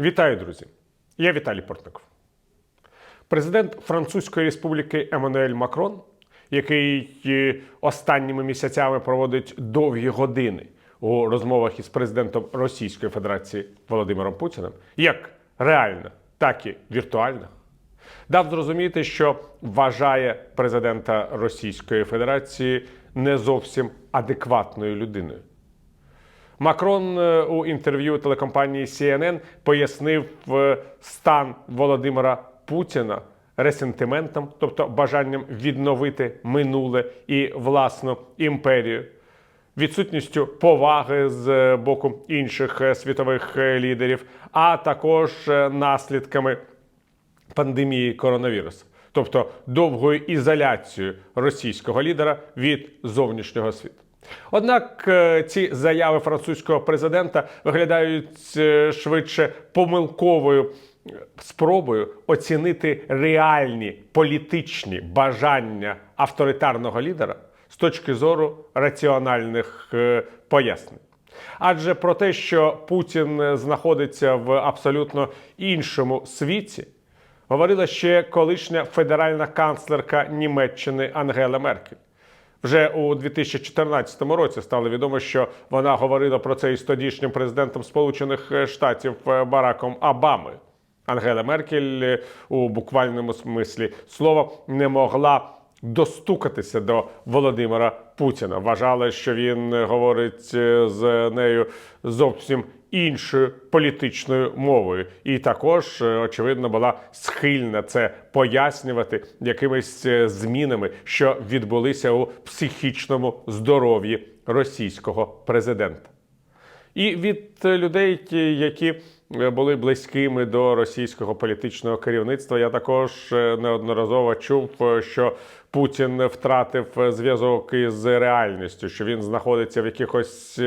Вітаю, друзі! Я Віталій Портников. Президент Французької Республіки Еммануель Макрон, який е, останніми місяцями проводить довгі години у розмовах із президентом Російської Федерації Володимиром Путіним, як реально, так і віртуально, дав зрозуміти, що вважає президента Російської Федерації не зовсім адекватною людиною. Макрон е, у інтерв'ю телекомпанії CNN пояснив е, стан Володимира Путіна ресентиментом, тобто бажанням відновити минуле і власну імперію, відсутністю поваги з боку інших е, світових е, лідерів, а також е, наслідками пандемії коронавірусу, тобто довгою ізоляцією російського лідера від зовнішнього світу. Однак е, ці заяви французького президента виглядають е, швидше помилковою е, спробою оцінити реальні політичні бажання авторитарного лідера з точки зору раціональних пояснень. Адже про те, що Путін знаходиться в абсолютно іншому світі, говорила ще колишня федеральна канцлерка Німеччини Ангела Меркель. Вже у 2014 році стало відомо, що вона говорила про це із тодішнім президентом Сполучених Штатів е, Бараком Обамою. Ангела Меркель е, у буквальному смислі слова не могла достукатися до Володимира Путіна. Вважала, що він е, говорить е, з нею зовсім іншою політичною мовою, і також, е, очевидно, була схильна це пояснювати якимись е, змінами, що відбулися у психічному здоров'ї російського президента. І від е, людей, які були близькими до російського політичного керівництва, я також неодноразово чув, що Путін втратив зв'язок із реальністю, що він знаходиться в якихось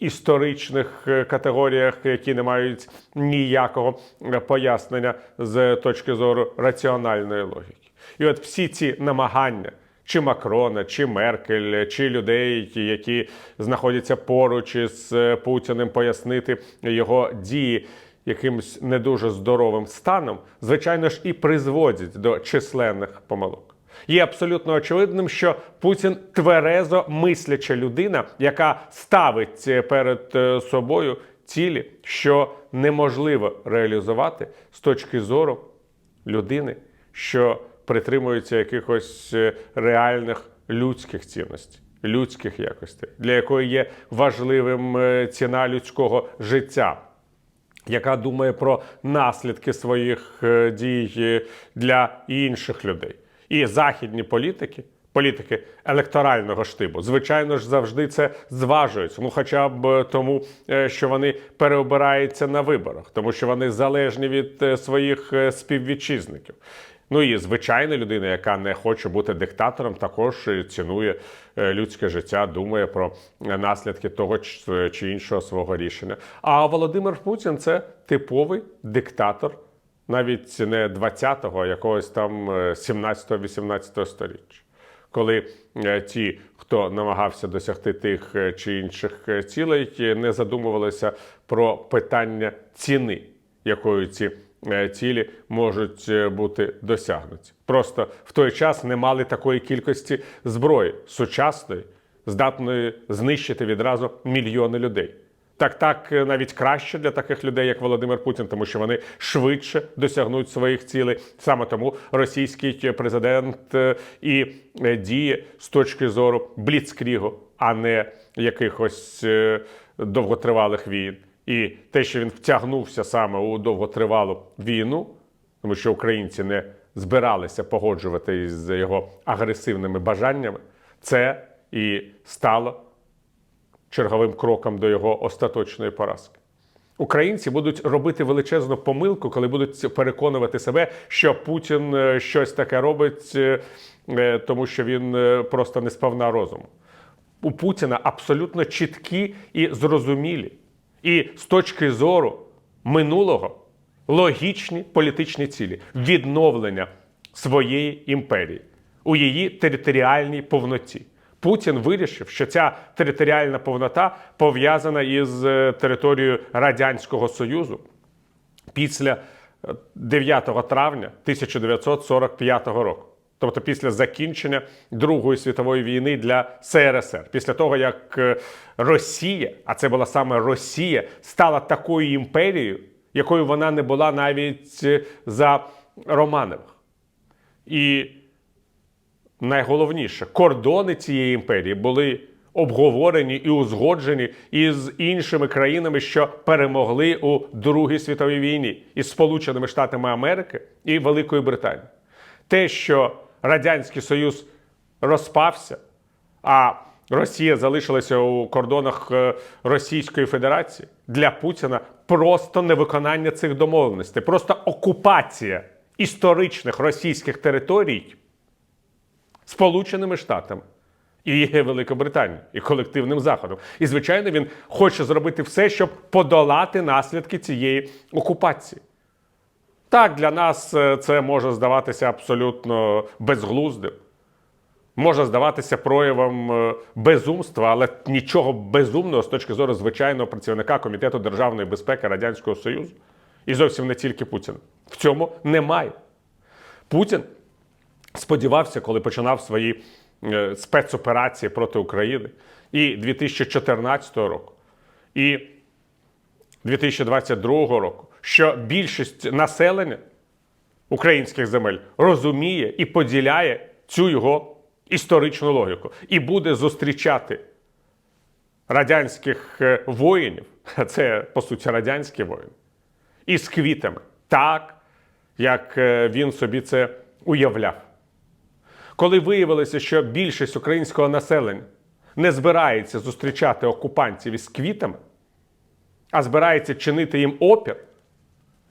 історичних е, категоріях, які не мають ніякого е, пояснення з точки зору раціональної логіки. І от всі ці намагання чи Макрона, чи Меркель, чи людей, які знаходяться поруч із е, Путіним, пояснити його дії якимось не дуже здоровим станом, звичайно ж, і призводять до численних помилок. Є абсолютно очевидним, що Путін тверезо мисляча людина, яка ставить е, перед е, собою цілі, що неможливо реалізувати з точки зору людини, що притримується якихось е, реальних людських цінностей, людських якостей, для якої є важливим ціна людського життя. Яка думає про наслідки своїх дій для інших людей, і західні політики, політики електорального штибу, звичайно ж, завжди це зважують. Ну, хоча б тому, е, що вони переобираються на виборах, тому що вони залежні від е, своїх е, співвітчизників. Ну і звичайна людина, яка не хоче бути диктатором, також цінує е, людське життя, думає про е, наслідки того чи іншого свого рішення. А Володимир Путін це типовий диктатор, навіть не 20-го, а якогось там е, 17-18 сторіччя. Коли е, ті, хто намагався досягти тих е, чи інших е, цілей, е, не задумувалися про питання ціни, якою ці е, цілі можуть е, бути досягнуті. Просто в той час не мали такої кількості зброї сучасної, здатної знищити відразу мільйони людей. Так, так е, навіть краще для таких людей, як Володимир Путін, тому що вони швидше досягнуть своїх цілей. Саме тому російський президент е, і е, діє з точки зору бліцкрігу, а не якихось е, довготривалих війн. І те, що він втягнувся саме у довготривалу війну, тому що українці не збиралися погоджувати з його агресивними бажаннями, це і стало черговим кроком до його остаточної поразки. Українці будуть робити величезну помилку, коли будуть переконувати себе, що Путін е, щось таке робить, е, е, тому що він просто не сповна розуму. У Путіна абсолютно чіткі і зрозумілі, і з точки зору минулого логічні політичні цілі відновлення своєї імперії у її територіальній повноті. Путін вирішив, що ця територіальна повнота пов'язана із е, територією Радянського Союзу, після е, 9 травня 1945 року. Тобто після закінчення Другої світової війни для СРСР, після того як е, Росія, а це була саме Росія, стала такою імперією, якою вона не була навіть е, за Романових. І найголовніше, кордони цієї імперії були обговорені і узгоджені із іншими країнами, що перемогли у Другій світовій війні із Сполученими Штатами Америки і Великою Британією. Те, що Радянський Союз розпався, а Росія залишилася у кордонах е, Російської Федерації для Путіна просто невиконання цих домовленостей, просто окупація історичних російських територій Сполученими Штатами і Великобританією, і колективним Заходом. І, звичайно, він хоче зробити все, щоб подолати наслідки цієї окупації. Так, для нас е, це може здаватися абсолютно безглуздим, може здаватися проявом е, безумства, але нічого безумного з точки зору звичайного працівника Комітету державної безпеки Радянського Союзу і зовсім не тільки Путіна. В цьому немає. Путін сподівався, коли починав свої е, спецоперації проти України. І 2014 року, і 2022 року, що більшість населення українських земель розуміє і поділяє цю його історичну логіку, і буде зустрічати радянських е, воїнів, а це по суті радянські воїни, із квітами, так як е, він собі це уявляв. Коли виявилося, що більшість українського населення не збирається зустрічати окупантів із квітами, а збирається чинити їм опір,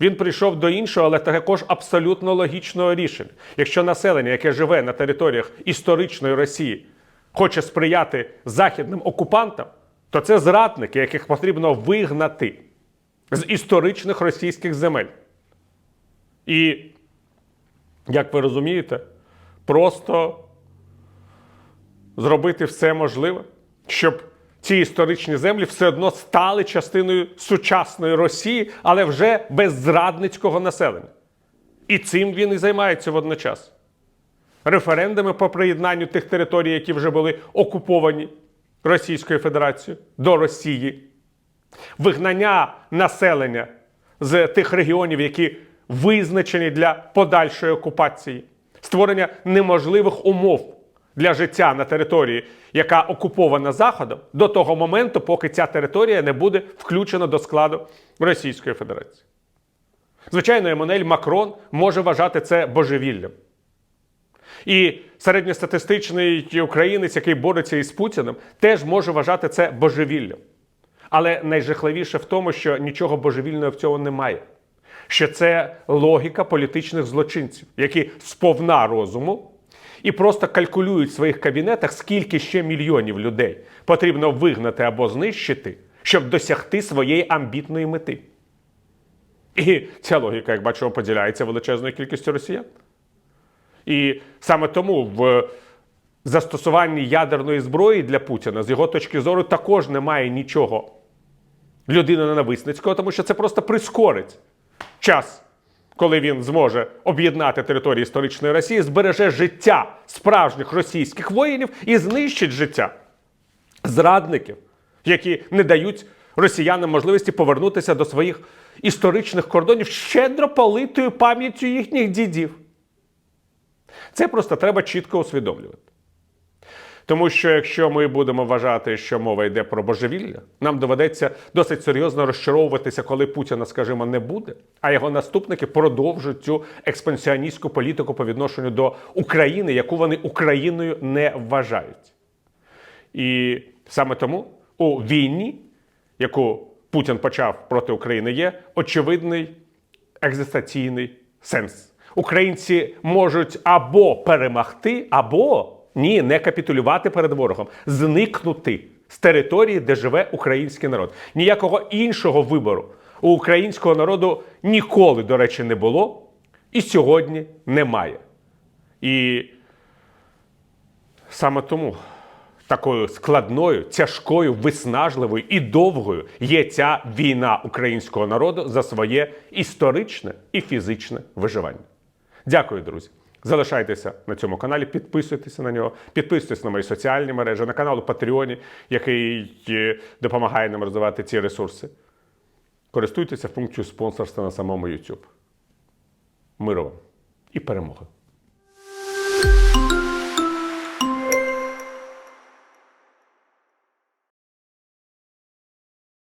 він прийшов до іншого, але також абсолютно логічного рішення. Якщо населення, яке живе на територіях історичної Росії, хоче сприяти західним окупантам, то це зрадники, яких потрібно вигнати з історичних російських земель. І, як ви розумієте, просто зробити все можливе, щоб ці історичні землі все одно стали частиною сучасної Росії, але вже без зрадницького населення. І цим він і займається водночас. Референдуми по приєднанню тих територій, які вже були окуповані Російською Федерацією до Росії, вигнання населення з тих регіонів, які визначені для подальшої окупації, створення неможливих умов для життя на території, яка окупована Заходом, до того моменту, поки ця територія не буде включена до складу Російської Федерації. Звичайно, Еммануель Макрон може вважати це божевіллям. І середньостатистичний українець, який бореться із Путіним, теж може вважати це божевіллям. Але найжахливіше в тому, що нічого божевільного в цьому немає. Що це логіка політичних злочинців, які сповна розуму і просто калькулюють в своїх кабінетах, скільки ще мільйонів людей потрібно вигнати або знищити, щоб досягти своєї амбітної мети. І ця логіка, як бачимо, поділяється величезною кількістю росіян. І саме тому в застосуванні ядерної зброї для Путіна з його точки зору також немає нічого людини ненависницького, тому що це просто прискорить час, коли він зможе об'єднати території історичної Росії, збереже життя справжніх російських воїнів і знищить життя зрадників, які не дають росіянам можливості повернутися до своїх історичних кордонів щедро политою пам'яттю їхніх дідів. Це просто треба чітко усвідомлювати. Тому що якщо ми будемо вважати, що мова йде про божевілля, нам доведеться досить серйозно розчаровуватися, коли Путіна, скажімо, не буде, а його наступники продовжують цю експансіоністську політику по відношенню до України, яку вони Україною не вважають. І саме тому у війні, яку Путін почав проти України, є очевидний екзистаційний сенс. Українці можуть або перемогти, або ні, не капітулювати перед ворогом, зникнути з території, де живе український народ. Ніякого іншого вибору у українського народу ніколи, до речі, не було і сьогодні немає. І саме тому такою складною, тяжкою, виснажливою і довгою є ця війна українського народу за своє історичне і фізичне виживання. Дякую, друзі. Залишайтеся на цьому каналі, підписуйтеся на нього, підписуйтесь на мої соціальні мережі, на канал у Патреоні, який допомагає нам розвивати ці ресурси. Користуйтеся функцією спонсорства на самому YouTube. Миру вам і перемоги!